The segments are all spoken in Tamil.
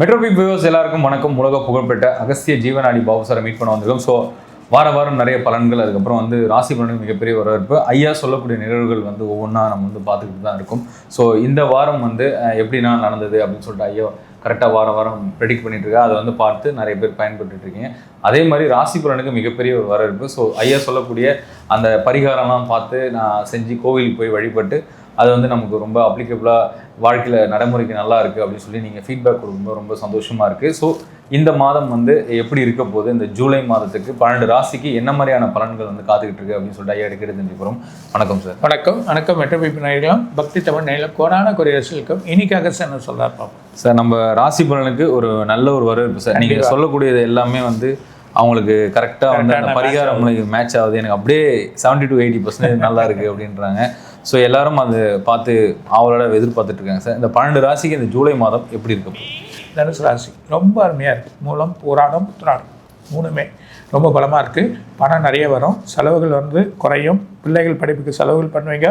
மெட்ரோபி வியூவர்ஸ் எல்லாருக்கும் வணக்கம். உலக புகழ்பெற்ற அகஸ்திய ஜீவனாடி பாபு சாரை மீட் பண்ண வந்திருக்கோம். ஸோ வார வாரம் நிறைய பலன்கள் அதுக்கப்புறம் வந்து ராசி பலனுக்கு மிகப்பெரிய வரவேற்பு. ஐயா சொல்லக்கூடிய நிகழ்வுகள் வந்து ஒவ்வொன்றா நம்ம வந்து பார்த்துக்கிட்டு தான் இருக்கும். ஸோ இந்த வாரம் வந்து எப்படின்னா நடந்தது அப்படின்னு சொல்லிட்டு ஐயா கரெக்டாக வாரம் வாரம் ப்ரெடிக்ட் பண்ணிட்டு அதை வந்து பார்த்து நிறைய பேர் பயன்பட்டுருக்கீங்க இருக்கீங்க. அதே மாதிரி ராசி பலனுக்கு மிகப்பெரிய ஒரு வரவேற்பு. ஸோ ஐயா சொல்லக்கூடிய அந்த பரிகாரம்லாம் பார்த்து நான் செஞ்சு கோவிலுக்கு போய் வழிபட்டு அது வந்து நமக்கு ரொம்ப அப்ளிகபிளாக வாழ்க்கையில் நடைமுறைக்கு நல்லா இருக்குது அப்படின்னு சொல்லி நீங்கள் ஃபீட்பேக் கொடுக்கும்போது ரொம்ப சந்தோஷமாக இருக்குது ஸோ இந்த மாதம் வந்து எப்படி இருக்க போகுது? இந்த ஜூலை மாதத்துக்கு பன்னெண்டு ராசிக்கு என்ன மாதிரியான பலன்கள் வந்து காத்துக்கிட்டு இருக்கு அப்படின்னு சொல்லிட்டு ஐயா எடுக்கிறது தெரிஞ்சுக்கிறோம் வணக்கம் சார் வணக்கம். வணக்கம். மெட்ரோபிபி நேயர்களும் பக்தி தமிழ் நேரில் கோடான குறையரசுக்கும் இன்னைக்காக என்ன சொல்றார் பார்ப்போம் சார் நம்ம ராசி பலனுக்கு ஒரு நல்ல ஒரு வரவேற்பு சார் நீங்கள். சொல்லக்கூடியது எல்லாமே வந்து அவங்களுக்கு கரெக்டாக வந்து அந்த பரிகாரம் மேட்ச் ஆகுது. எனக்கு அப்படியே செவன்ட்டி டு எயிட்டி பர்சன்டேஜ் நல்லா இருக்குது அப்படின்றாங்க. ஸோ எல்லாரும் அது பார்த்து அவளோட எதிர்பார்த்துட்டு இருக்காங்க. சார் இந்த பன்னெண்டு ராசிக்கு இந்த ஜூலை மாதம் எப்படி இருக்க? தனுசு ராசி. ரொம்ப அருமையாக இருக்குது மூலம் போராடம் புராணம் மூணுமே ரொம்ப பலமாக இருக்குது பணம் நிறைய வரும். செலவுகள் வந்து குறையும். பிள்ளைகள் படிப்புக்கு செலவுகள் பண்ணுவீங்க.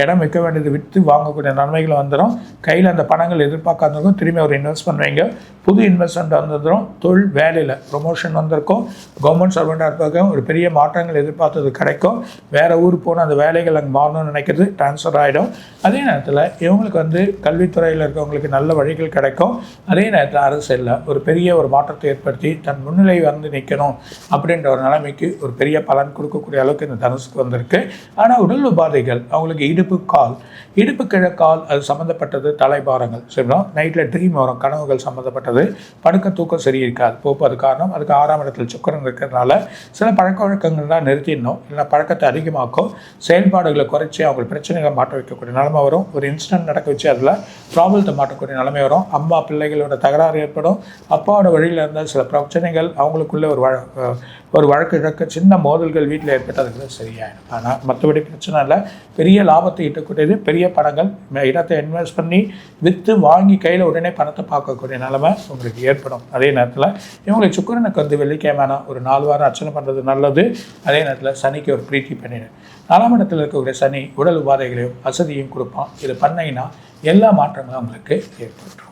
இடம் விற்க வேண்டியது விற்று வாங்கக்கூடிய நன்மைகள் வந்துடும் கையில் அந்த பணங்கள் எதிர்பார்க்காதவங்க திரும்பி ஒரு இன்வெஸ்ட் பண்ணுவீங்க. புது இன்வெஸ்ட்மெண்ட் வந்துடும் தொழில் வேலையில் ப்ரொமோஷன் வந்திருக்கும். கவர்மெண்ட் சர்வெண்ட்டாக இருப்பாங்க ஒரு பெரிய மாற்றங்கள் எதிர்பார்த்தது கிடைக்கும். வேறு ஊர் போன அந்த வேலைகள் அங்கே மாறணும்னு நினைக்கிறது ட்ரான்ஸ்ஃபர் ஆகிடும் அதே நேரத்தில் இவங்களுக்கு வந்து கல்வித்துறையில் இருக்கவங்களுக்கு நல்ல வழிகள் கிடைக்கும். அதே நேரத்தில் அரசியலில் ஒரு பெரிய ஒரு மாற்றத்தை ஏற்படுத்தி தன் முன்னிலை வந்து நிற்கணும் அப்படின்ற ஒரு நிலைமைக்கு ஒரு பெரிய பலன் கொடுக்கக்கூடிய அளவுக்கு இந்த தனுசுக்கு வந்திருக்கு. ஆனால் உடல் உபாதைகள் அவங்களுக்கு இடுப்பு கால். இடுப்பு கிழக்கால் கால் அது சம்மந்தப்பட்டது தலைபாரங்கள். சரிங்களா? நைட்டில் ட்ரீம் வரும் கனவுகள் சம்மந்தப்பட்டது படுக்க தூக்கம் சரி இருக்காது போப்பு அது காரணம். அதுக்கு ஆறாம் இடத்தில் சுக்கரன் இருக்கிறதுனால சில பழக்க வழக்கங்கள்லாம் நிறுத்திடணும். இல்லை பழக்கத்தை அதிகமாக்கும். செயல்பாடுகளை குறைச்சி அவங்க பிரச்சனைகளை மாற்ற வைக்கக்கூடிய நிலைமை வரும். ஒரு இன்சிடென்ட் நடக்க வச்சு அதில் ப்ராப்ளத்தை மாற்றக்கூடிய நிலைமை வரும். அம்மா பிள்ளைகளோட தகராறு ஏற்படும். அப்பாவோட வழியில் இருந்தால் சில பிரச்சனைகள் அவங்களுக்குள்ள ஒரு வழ ஒரு வழக்கு இழக்க சின்ன மோதல்கள் வீட்டில் ஏற்பட்டதுக்கு சரியாயிடும். ஆனால் மற்றபடி பிரச்சனை இல்லை. பெரிய லாபத்தை ஈட்டக்கூடியது பெரிய படங்கள் இடத்தை இன்வெஸ்ட் பண்ணி விற்று வாங்கி கையில் உடனே பணத்தை பார்க்கக்கூடிய நிலைமை உங்களுக்கு ஏற்படும். அதே நேரத்தில் இவங்களுக்கு சுக்கரனுக்கு வந்து வெள்ளிக்கிழமை ஒரு நாலு வாரம் அர்ச்சனை பண்ணுறது நல்லது. அதே நேரத்தில் சனிக்கு ஒரு பிரீத்தி பண்ணிடு. நாலாம் இடத்துல இருக்கக்கூடிய சனி உடல் உபாதைகளையும் வசதியும் கொடுப்பான். இது பண்ணீங்கன்னா எல்லா மாற்றங்களும் உங்களுக்கு ஏற்பட்டுரும்.